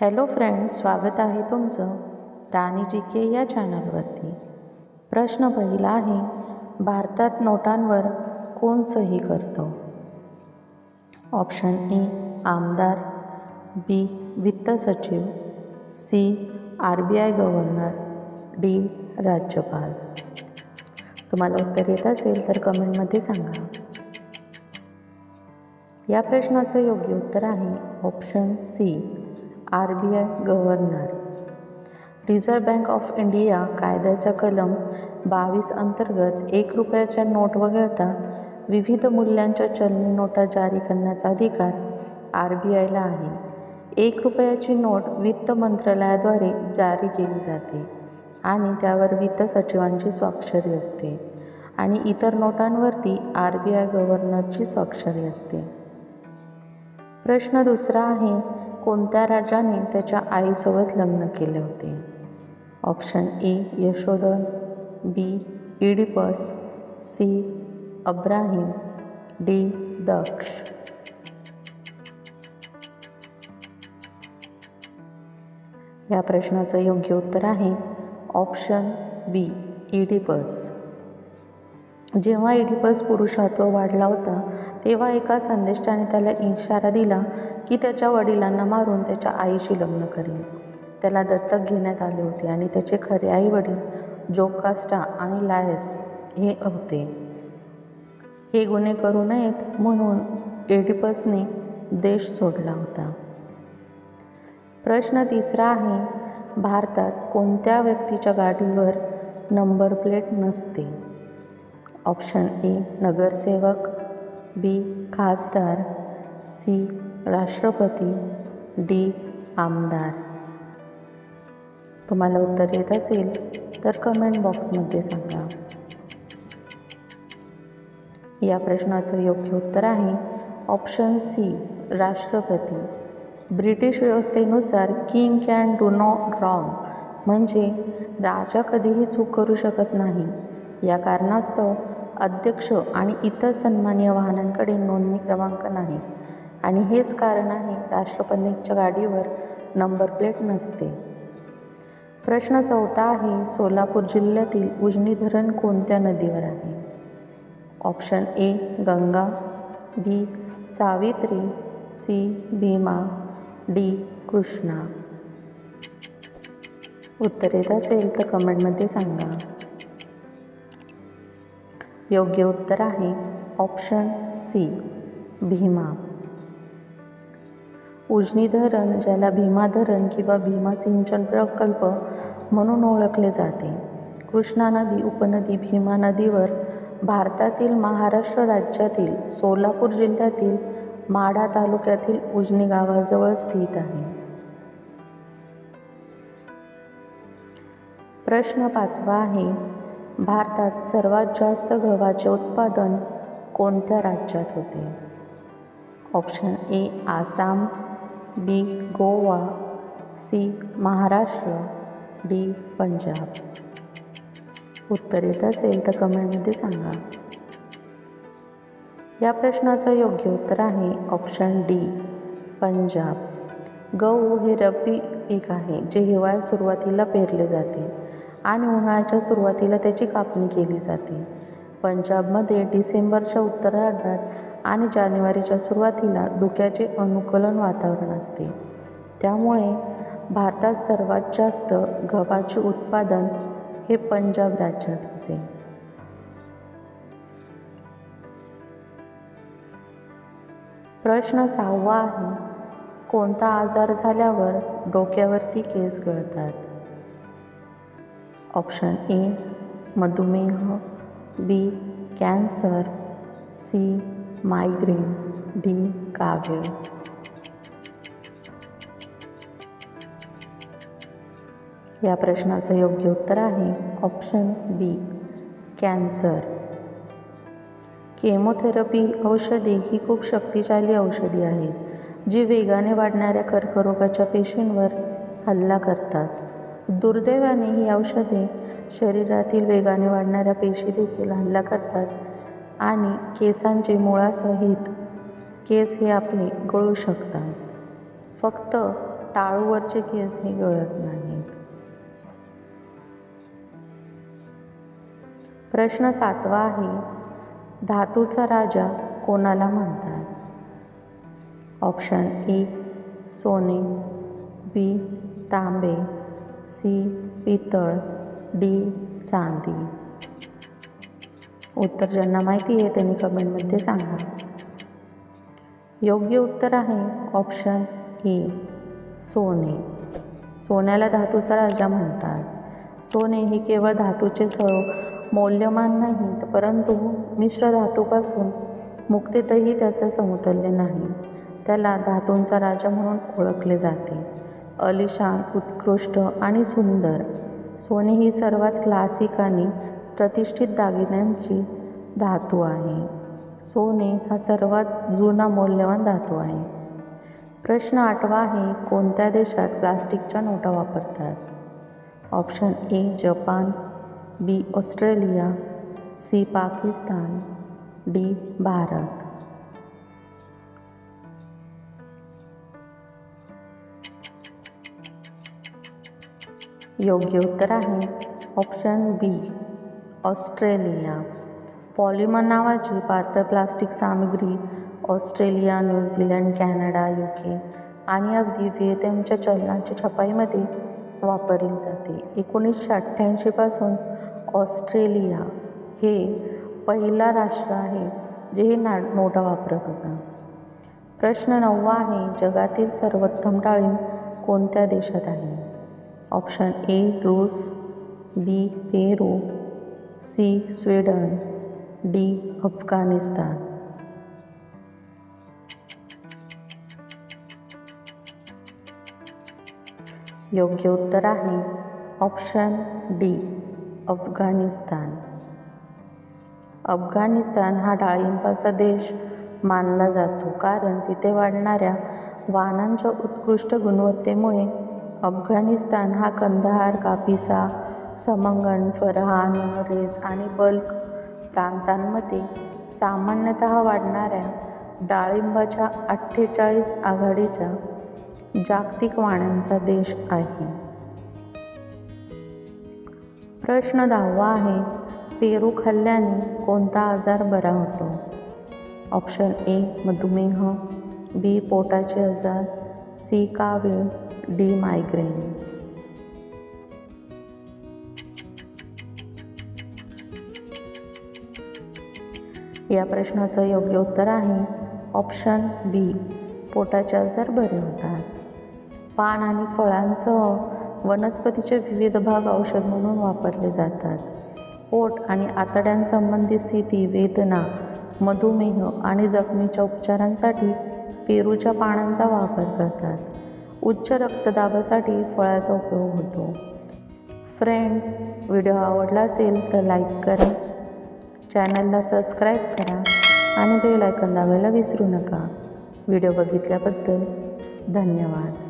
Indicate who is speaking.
Speaker 1: hello friend, स्वागत आहे तुमचं राणी जी के या चॅनलवरती प्रश्न पहिला आहे भारतात नोटांवर कोण सही करतो ऑप्शन ए आमदार बी वित्त सचिव C R B I governor D राज्यपाल तुम्हाला उत्तर येत असेल तर कमेंटमध्ये सांगा या प्रश्नाचं योग्य उत्तर आहे option C R B I governor reserve bank of India कायद्याच्या कलम बावीस अंतर्गत एक रुपयाच्या नोट वगळता विविध मूल्यांच्या चलन नोटा जारी करण्याचा अधिकार आर बी आयला आहे एक रुपयाची नोट वित्त मंत्रालयाद्वारे जारी केली जाते आणि त्यावर वित्त सचिवांची स्वाक्षरी असते आणि इतर नोटांवरती आर बी आय गव्हर्नरची स्वाक्षरी असते प्रश्न दुसरा आहे कोणत्या राजाने त्याच्या आईसोबत लग्न केले होते option A Yashodhan B Oedipus C Abraham D दक्ष या प्रश्नाचं योग्य उत्तर आहे ऑप्शन बी इडिपस जेव्हा इडिपस पुरुषत्व वाढला होता तेव्हा एका संदेष्टाने त्याला इशारा दिला की त्याच्या वडिलांना मारून त्याच्या आईशी लग्न करेल त्याला दत्तक घेण्यात आले होते आणि त्याचे खरे आई वडील जोकास्टा आणि लायस हे होते हे गुन्हे करू नयेत म्हणून एडिपसने देश सोडला होता प्रश्न तिसरा आहे भारतात कोणत्या व्यक्तीच्या गाडीवर नंबर प्लेट नसते ऑप्शन ए नगरसेवक बी खासदार सी राष्ट्रपती डी आमदार तुम्हाला उत्तर येत असेल तर कमेंट बॉक्समध्ये सांगा या प्रश्नाचं योग्य उत्तर आहे ऑप्शन सी राष्ट्रपती ब्रिटिश व्यवस्थेनुसार king can do not wrong म्हणजे राजा कधीही चूक करू शकत नाही या कारणास्तव अध्यक्ष आणि इतर सन्मान्य वाहनांकडे नोंदणी क्रमांक नाही आणि हेच कारण आहे राष्ट्रपतींच्या गाडीवर नंबर प्लेट नसते प्रश्न चौथा आहे सोलापूर जिल्ह्यातील उजनी धरण कोणत्या नदीवर आहे option A Ganga B Savitri C Bhima D Krishna उत्तर येत असेल तर कमेंटमध्ये सांगा योग्य उत्तर आहे ऑप्शन सी भीमा उजनी धरण ज्याला भीमा धरण किंवा भीमा सिंचन प्रकल्प म्हणून ओळखले जाते कृष्णा नदी उपनदी भीमा नदीवर भारतातील महाराष्ट्र राज्यातील सोलापूर जिल्ह्यातील माडा तालुक्यातील उजनी गावाजवळ स्थित आहे प्रश्न पाचवा आहे भारतात सर्वात जास्त गव्हाचे उत्पादन कोणत्या राज्यात होते option A Assam B Goa C Maharashtra D Punjab उत्तर येत असेल तर कमेंटमध्ये सांगा या प्रश्नाचं योग्य उत्तर आहे ऑप्शन डी पंजाब गहू हे रब्बी पीक आहे जे हिवाळ्यात सुरुवातीला पेरले जाते आणि उन्हाळ्याच्या सुरुवातीला त्याची कापणी केली जाते पंजाबमध्ये डिसेंबरच्या उत्तरार्धात आणि जानेवारीच्या सुरुवातीला धुक्याचे अनुकूलन वातावरण असते त्यामुळे भारतात सर्वात जास्त गव्हाचे उत्पादन हे पंजाब राज्यात होते प्रश्न सहावा आहे कोणता आजार झाल्यावर डोक्यावरती केस गळतात ऑप्शन ए मधुमेह B cancer C migraine D काव्य या प्रश्नाचं योग्य उत्तर आहे ऑप्शन बी कॅन्सर केमोथेरपी औषधे ही खूप शक्तिशाली औषधी आहेत जी वेगाने वाढणाऱ्या कर्करोगाच्या पेशींवर हल्ला करतात दुर्दैवाने ही औषधे शरीरातील वेगाने वाढणाऱ्या पेशी देखील हल्ला करतात आणि केसांचे मुळासहित केस हे आपले गळू शकतात फक्त टाळूवरचे केस हे गळत नाहीत प्रश्न सातवा आहे धातूचा राजा कोणाला म्हणतात ऑप्शन ए सोने बी तांबे सी पितळ डी चांदी उत्तर ज्यांना माहिती आहे त्यांनी कमेंटमध्ये सांगा योग्य उत्तर आहे ऑप्शन ए सोने सोन्याला धातूचा राजा म्हणतात सोने हे केवळ धातूचे स मौल्यमान नाहीत परंतु मिश्र धातूपासून मुक्तेतही त्याचं समतुल्य नाही त्याला धातूंचा राजा म्हणून ओळखले जाते अलिशान उत्कृष्ट आणि सुंदर सोने ही सर्वात क्लासिक आणि प्रतिष्ठित दागिन्यांची धातू आहे सोने हा सर्वात जुना मौल्यवान धातू आहे प्रश्न आठवा आहे कोणत्या देशात प्लास्टिकच्या नोटा वापरतात option A Japan B Australia C Pakistan D Bharat योग्य उत्तर आहे ऑप्शन बी ऑस्ट्रेलिया पॉलिमर नावाची पातळ प्लास्टिक सामग्री ऑस्ट्रेलिया न्यूझीलंड कॅनडा के आणि अगदी व्हिएतमच्या चलनाच्या छपाईमध्ये वापरली जाते एकोणीसशे अठ्ठ्याऐंशीपासून ऑस्ट्रेलिया हे पहिला राष्ट्र आहे जे हे ना नोटा वापरत होता प्रश्न नववा आहे जगातील सर्वोत्तम डाळिंब कोणत्या देशात आहे ऑप्शन ए रूस B Peru C Sweden D Afghanistan योग्य उत्तर आहे ऑप्शन डी अफगाणिस्तान अफगाणिस्तान हा डाळिंबाचा देश मानला जातो कारण तिथे वाढणाऱ्या वाहनांच्या उत्कृष्ट गुणवत्तेमुळे अफगाणिस्तान हा कंदहार कापिसा समंगन फरहान रेज आणि बल्क प्रांतांमध्ये सामान्यत वाढणाऱ्या डाळिंबाच्या अठ्ठेचाळीस आघाडीच्या जागतिक वाण्यांचा देश आहे प्रश्न दहावा आहे पेरू खाल्ल्याने कोणता आजार बरा होतो ऑप्शन ए मधुमेह बी पोटाचे आजार सी कावीळ डी मायग्रेन या प्रश्नाचं योग्य उत्तर आहे ऑप्शन बी पोटाचे जर बरे होतात पान आणि फळांसह वनस्पतीचे विविध भाग औषध म्हणून वापरले जातात पोट आणि आतड्यांसंबंधी स्थिती वेदना मधुमेह आणि जखमीच्या उपचारांसाठी पेरूच्या पानांचा वापर करतात उच्च रक्तदाबासाठी फळाचा उपयोग होतो फ्रेंड्स व्हिडिओ आवडला असेल तर लाईक करा चॅनलला सबस्क्राईब करा आणि बेल आयकन दाबायला विसरू नका व्हिडिओ बघितल्याबद्दल धन्यवाद